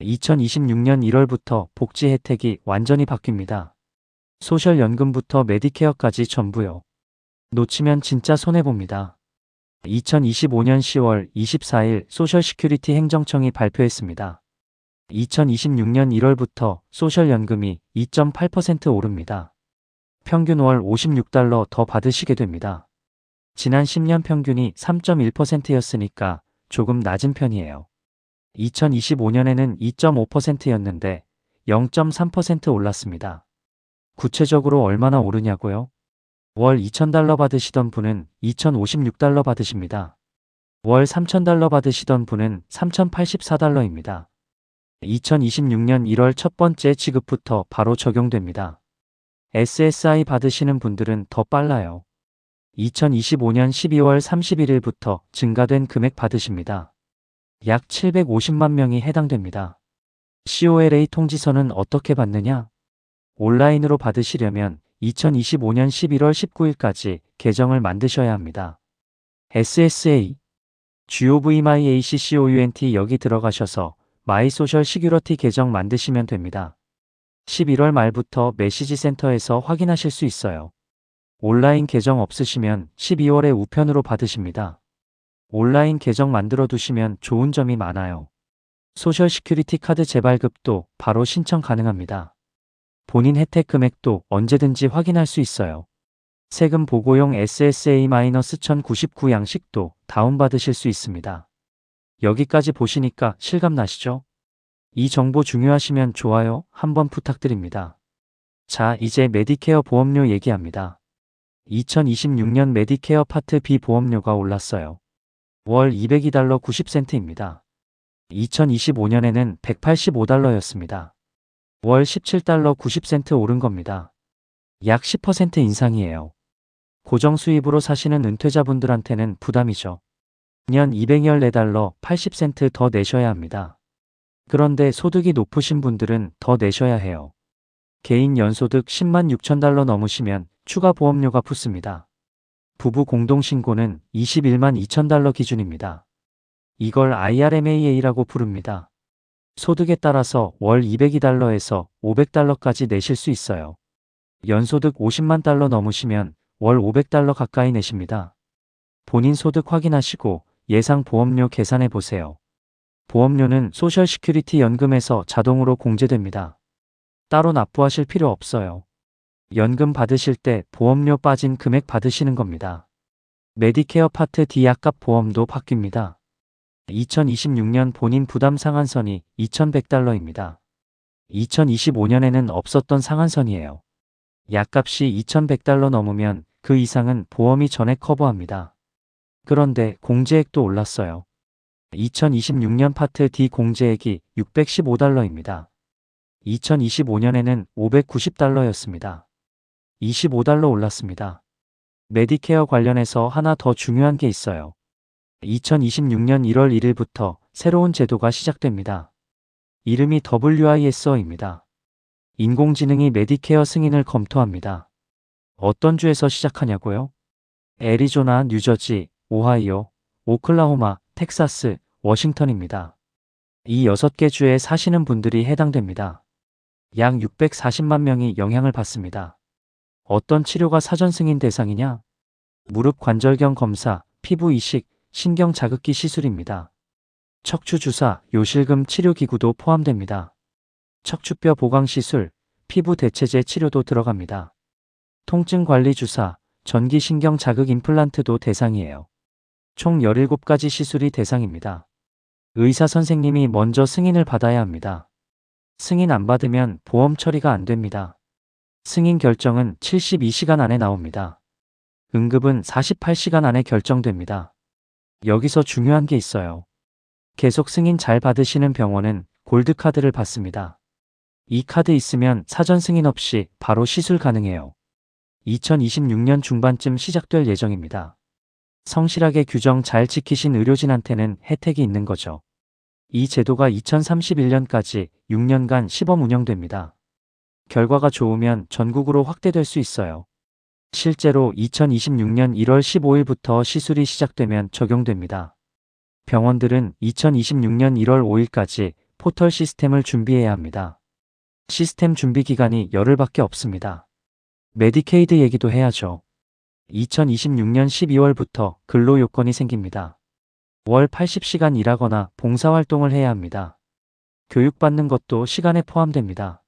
2026년 1월부터 복지 혜택이 완전히 바뀝니다. 소셜연금부터 메디케어까지 전부요. 놓치면 진짜 손해봅니다. 2025년 10월 24일 소셜시큐리티 행정청이 발표했습니다. 2026년 1월부터 소셜연금이 2.8% 오릅니다. 평균 월 56달러 더 받으시게 됩니다. 지난 10년 평균이 3.1%였으니까 조금 낮은 편이에요. 2025년에는 2.5%였는데 0.3% 올랐습니다. 구체적으로 얼마나 오르냐고요? 월 2,000달러 받으시던 분은 2,056달러 받으십니다. 월 3,000달러 받으시던 분은 3,084달러입니다. 2026년 1월 첫 번째 지급부터 바로 적용됩니다. SSI 받으시는 분들은 더 빨라요. 2025년 12월 31일부터 증가된 금액 받으십니다. 약 750만 명이 해당됩니다. COLA 통지서는 어떻게 받느냐? 온라인으로 받으시려면 2025년 11월 19일까지 계정을 만드셔야 합니다. SSA GOVMyACCOUNT 여기 들어가셔서 마이소셜 시큐러티 계정 만드시면 됩니다. 11월 말부터 메시지 센터에서 확인하실 수 있어요. 온라인 계정 없으시면 12월에 우편으로 받으십니다. 온라인 계정 만들어 두시면 좋은 점이 많아요. 소셜 시큐리티 카드 재발급도 바로 신청 가능합니다. 본인 혜택 금액도 언제든지 확인할 수 있어요. 세금 보고용 SSA-1099 양식도 다운받으실 수 있습니다. 여기까지 보시니까 실감 나시죠? 이 정보 중요하시면 좋아요 한번 부탁드립니다. 자, 이제 메디케어 보험료 얘기합니다. 2026년 메디케어 파트 B 보험료가 올랐어요. 월 202달러 90센트입니다. 2025년에는 185달러였습니다. 월 17달러 90센트 오른 겁니다. 약 10% 인상이에요. 고정 수입으로 사시는 은퇴자분들한테는 부담이죠. 년 214달러 80센트 더 내셔야 합니다. 그런데 소득이 높으신 분들은 더 내셔야 해요. 개인 연소득 10만 6천 달러 넘으시면 추가 보험료가 붙습니다. 부부 공동신고는 21만 2천 달러 기준입니다. 이걸 IRMAA라고 부릅니다. 소득에 따라서 월 202달러에서 500달러까지 내실 수 있어요. 연소득 50만 달러 넘으시면 월 500달러 가까이 내십니다. 본인 소득 확인하시고 예상 보험료 계산해 보세요. 보험료는 소셜 시큐리티 연금에서 자동으로 공제됩니다. 따로 납부하실 필요 없어요. 연금 받으실 때 보험료 빠진 금액 받으시는 겁니다. 메디케어 파트 D 약값 보험도 바뀝니다. 2026년 본인 부담 상한선이 2100달러입니다. 2025년에는 없었던 상한선이에요. 약값이 2100달러 넘으면 그 이상은 보험이 전액 커버합니다. 그런데 공제액도 올랐어요. 2026년 파트 D 공제액이 615달러입니다. 2025년에는 590달러였습니다. 25달러 올랐습니다. 메디케어 관련해서 하나 더 중요한 게 있어요. 2026년 1월 1일부터 새로운 제도가 시작됩니다. 이름이 WIS어입니다. 인공지능이 메디케어 승인을 검토합니다. 어떤 주에서 시작하냐고요? 애리조나, 뉴저지, 오하이오, 오클라호마, 텍사스, 워싱턴입니다. 이 6개 주에 사시는 분들이 해당됩니다. 약 640만 명이 영향을 받습니다. 어떤 치료가 사전 승인 대상이냐? 무릎 관절경 검사, 피부 이식, 신경 자극기 시술입니다. 척추 주사, 요실금 치료 기구도 포함됩니다. 척추뼈 보강 시술, 피부 대체제 치료도 들어갑니다. 통증 관리 주사, 전기 신경 자극 임플란트도 대상이에요. 총 17가지 시술이 대상입니다. 의사 선생님이 먼저 승인을 받아야 합니다. 승인 안 받으면 보험 처리가 안 됩니다. 승인 결정은 72시간 안에 나옵니다. 응급은 48시간 안에 결정됩니다. 여기서 중요한 게 있어요. 계속 승인 잘 받으시는 병원은 골드카드를 받습니다. 이 카드 있으면 사전 승인 없이 바로 시술 가능해요. 2026년 중반쯤 시작될 예정입니다. 성실하게 규정 잘 지키신 의료진한테는 혜택이 있는 거죠. 이 제도가 2031년까지 6년간 시범 운영됩니다. 결과가 좋으면 전국으로 확대될 수 있어요. 실제로 2026년 1월 15일부터 시술이 시작되면 적용됩니다. 병원들은 2026년 1월 5일까지 포털 시스템을 준비해야 합니다. 시스템 준비 기간이 열흘밖에 없습니다. 메디케이드 얘기도 해야죠. 2026년 12월부터 근로 요건이 생깁니다. 월 80시간 일하거나 봉사활동을 해야 합니다. 교육받는 것도 시간에 포함됩니다.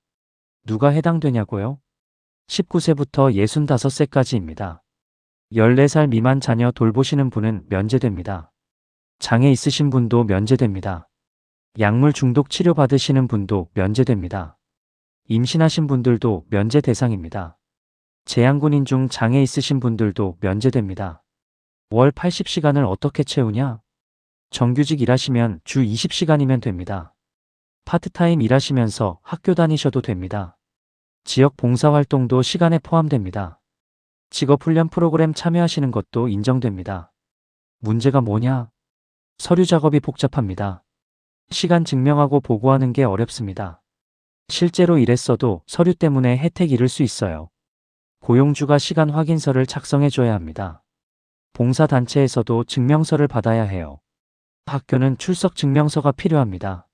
누가 해당되냐고요? 19세부터 65세까지입니다. 14살 미만 자녀 돌보시는 분은 면제됩니다. 장애 있으신 분도 면제됩니다. 약물 중독 치료 받으시는 분도 면제됩니다. 임신하신 분들도 면제 대상입니다. 재양군인 중 장애 있으신 분들도 면제됩니다. 월 80시간을 어떻게 채우냐? 정규직 일하시면 주 20시간이면 됩니다. 파트타임 일하시면서 학교 다니셔도 됩니다. 지역 봉사활동도 시간에 포함됩니다. 직업훈련 프로그램 참여하시는 것도 인정됩니다. 문제가 뭐냐? 서류 작업이 복잡합니다. 시간 증명하고 보고하는 게 어렵습니다. 실제로 일했어도 서류 때문에 혜택 잃을 수 있어요. 고용주가 시간 확인서를 작성해줘야 합니다. 봉사단체에서도 증명서를 받아야 해요. 학교는 출석 증명서가 필요합니다.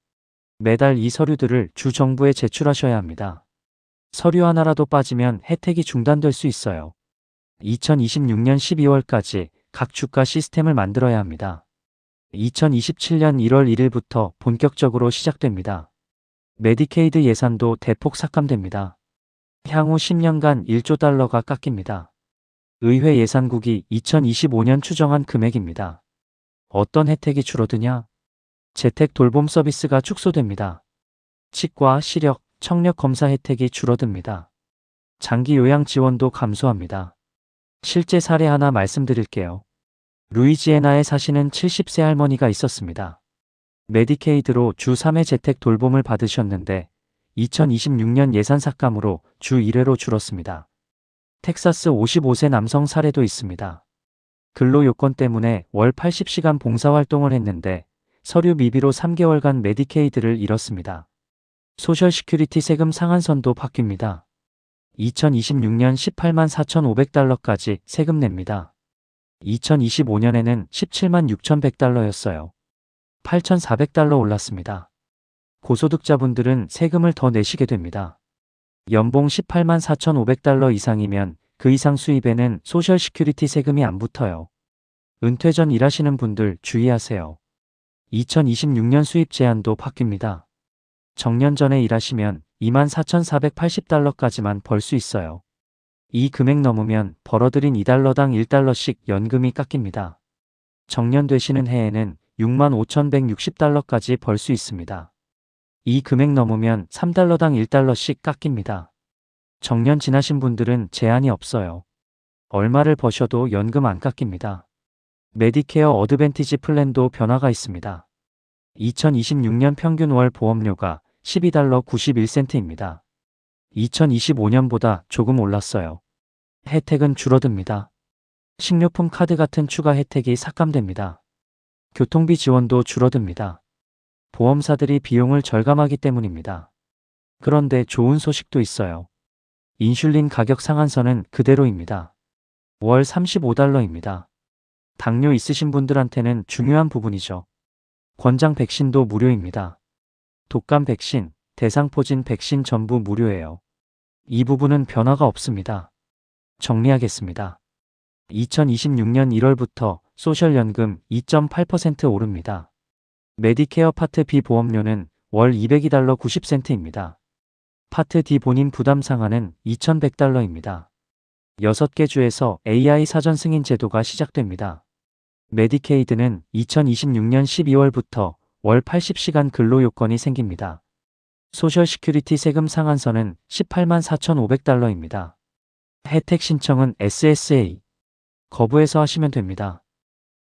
매달 이 서류들을 주 정부에 제출하셔야 합니다. 서류 하나라도 빠지면 혜택이 중단될 수 있어요. 2026년 12월까지 각 주가 시스템을 만들어야 합니다. 2027년 1월 1일부터 본격적으로 시작됩니다. 메디케이드 예산도 대폭 삭감됩니다. 향후 10년간 1조 달러가 깎입니다. 의회 예산국이 2025년 추정한 금액입니다. 어떤 혜택이 줄어드냐? 재택 돌봄 서비스가 축소됩니다. 치과, 시력, 청력 검사 혜택이 줄어듭니다. 장기 요양 지원도 감소합니다. 실제 사례 하나 말씀드릴게요. 루이지애나에 사시는 70세 할머니가 있었습니다. 메디케이드로 주 3회 재택 돌봄을 받으셨는데 2026년 예산 삭감으로 주 1회로 줄었습니다. 텍사스 55세 남성 사례도 있습니다. 근로 요건 때문에 월 80시간 봉사활동을 했는데 서류 미비로 3개월간 메디케이드를 잃었습니다. 소셜 시큐리티 세금 상한선도 바뀝니다. 2026년 18만 4,500달러까지 세금 냅니다. 2025년에는 17만 6,100달러였어요. 8,400달러 올랐습니다. 고소득자분들은 세금을 더 내시게 됩니다. 연봉 18만 4,500달러 이상이면 그 이상 수입에는 소셜 시큐리티 세금이 안 붙어요. 은퇴 전 일하시는 분들 주의하세요. 2026년 수입 제한도 바뀝니다. 정년 전에 일하시면 24,480달러까지만 벌 수 있어요. 이 금액 넘으면 벌어들인 2달러당 1달러씩 연금이 깎입니다. 정년 되시는 해에는 65,160달러까지 벌 수 있습니다. 이 금액 넘으면 3달러당 1달러씩 깎입니다. 정년 지나신 분들은 제한이 없어요. 얼마를 버셔도 연금 안 깎입니다. 메디케어 어드밴티지 플랜도 변화가 있습니다. 2026년 평균 월 보험료가 12달러 91센트입니다. 2025년보다 조금 올랐어요. 혜택은 줄어듭니다. 식료품 카드 같은 추가 혜택이 삭감됩니다. 교통비 지원도 줄어듭니다. 보험사들이 비용을 절감하기 때문입니다. 그런데 좋은 소식도 있어요. 인슐린 가격 상한선은 그대로입니다. 월 35달러입니다. 당뇨 있으신 분들한테는 중요한 부분이죠. 권장 백신도 무료입니다. 독감 백신, 대상포진 백신 전부 무료예요. 이 부분은 변화가 없습니다. 정리하겠습니다. 2026년 1월부터 소셜연금 2.8% 오릅니다. 메디케어 파트 B 보험료는 월 202달러 90센트입니다. 파트 D 본인 부담 상한은 2100달러입니다. 6개 주에서 AI 사전 승인 제도가 시작됩니다. 메디케이드는 2026년 12월부터 월 80시간 근로 요건이 생깁니다. 소셜 시큐리티 세금 상한선은 18만 4,500달러입니다. 혜택 신청은 SSA. 거부해서 하시면 됩니다.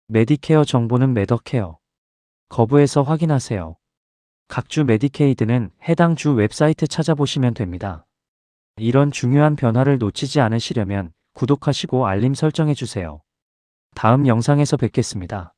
메디케어 정보는 메더케어. 거부해서 확인하세요. 각 주 메디케이드는 해당 주 웹사이트 찾아보시면 됩니다. 이런 중요한 변화를 놓치지 않으시려면 구독하시고 알림 설정해 주세요. 다음 영상에서 뵙겠습니다.